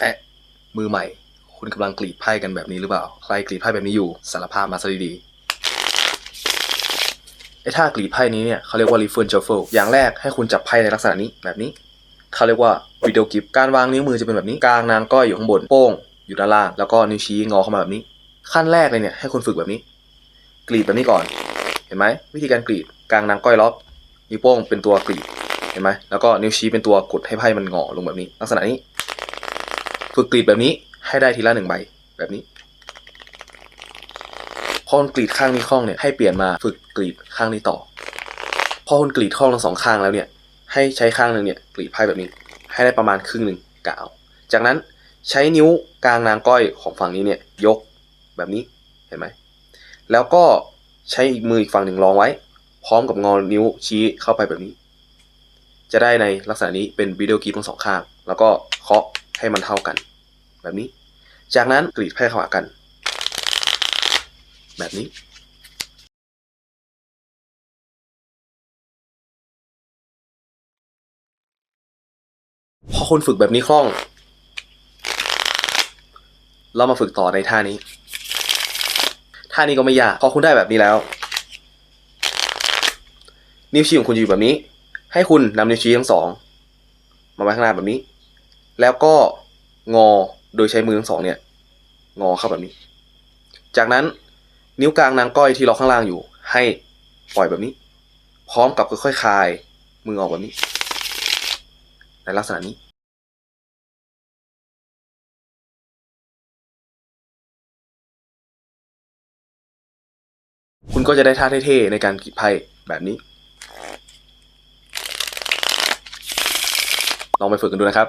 แอะมือใหม่ คุณกำลังกรีดไพ่กันแบบนี้หรือเปล่า ใครกรีดไพ่แบบนี้อยู่สารภาพมาซะดีๆไอ้ท่ากรีดไพ่นี้เนี่ยเขาเรียกว่า refer shuffle อย่างแรกให้คุณจับไพ่ในลักษณะนี้แบบนี้เขาเรียกว่า video grip การวางนิ้วมือจะเป็นแบบนี้กลางนางก้อยอยู่ข้างบนโป้งอยู่ด้านล่างแล้วก็นิ้วชี้งอเข้ามาแบบนี้ ขั้นแรกเลยเนี่ยให้คุณฝึกแบบนี้ กรีดแบบนี้ก่อน เห็นไหมวิธีการกรีดกลางนางก้อยล็อกนิ้วโป้งเป็นตัวกรีดเห็นไหมแล้วก็นิ้วชี้เป็นตัวกดให้ไพ่มันงอลงแบบนี้ ลักษณะนี้ ฝึกกรีดแบบนี้ให้ได้ทีละหนึ่งใบแบบนี้พอคุณกรีดข้างนี้คล่องเนี่ยให้เปลี่ยนมาฝึกกรีดข้างนี้ต่อ พอคุณกรีดคล่องทั้งสองข้างแล้วเนี่ย ให้ใช้ข้างหนึ่งเนี่ยกรีดไพ่แบบนี้ ให้ได้ประมาณครึ่งหนึ่งกะเอาจากนั้นใช้นิ้วกลางนางก้อยของฝั่งนี้เนี่ยยกแบบนี้เห็นไหมแล้วก็ใช้อีกมืออีกฝั่งหนึ่งรองไว้ พร้อมกับงอนิ้วชี้เข้าไปแบบนี้ จะได้ในลักษณะนี้เป็นวิดีโอกีทั้งสองข้าง แล้วก็เคาะให้มันเท่ากัน แบบนี้ จากนั้นกรีดไพ่เข้าหากัน แบบนี้ พอคุณฝึกแบบนี้คล่อง เรามาฝึกต่อในท่านี้ ท่านี้ก็ไม่ยาก พอคุณได้แบบนี้แล้ว นิ้วชี้ของคุณจะอยู่แบบนี้ ให้คุณนำนิ้วชี้ทั้งสอง มาไว้ข้างหน้าแบบนี้ แล้วก็งอ โดยใช้มือทั้งสองเนี่ย งอเข้าแบบนี้ จากนั้นนิ้วกลางนางก้อยที่ล็อกข้างล่างอยู่ ให้ปล่อยแบบนี้ พร้อมกับค่อยๆคลาย มือออกแบบนี้ ในลักษณะนี้คุณก็จะได้ท่าเท่ๆในการกรีดไพ่แบบนี้ ลองไปฝึกกันดูนะครับ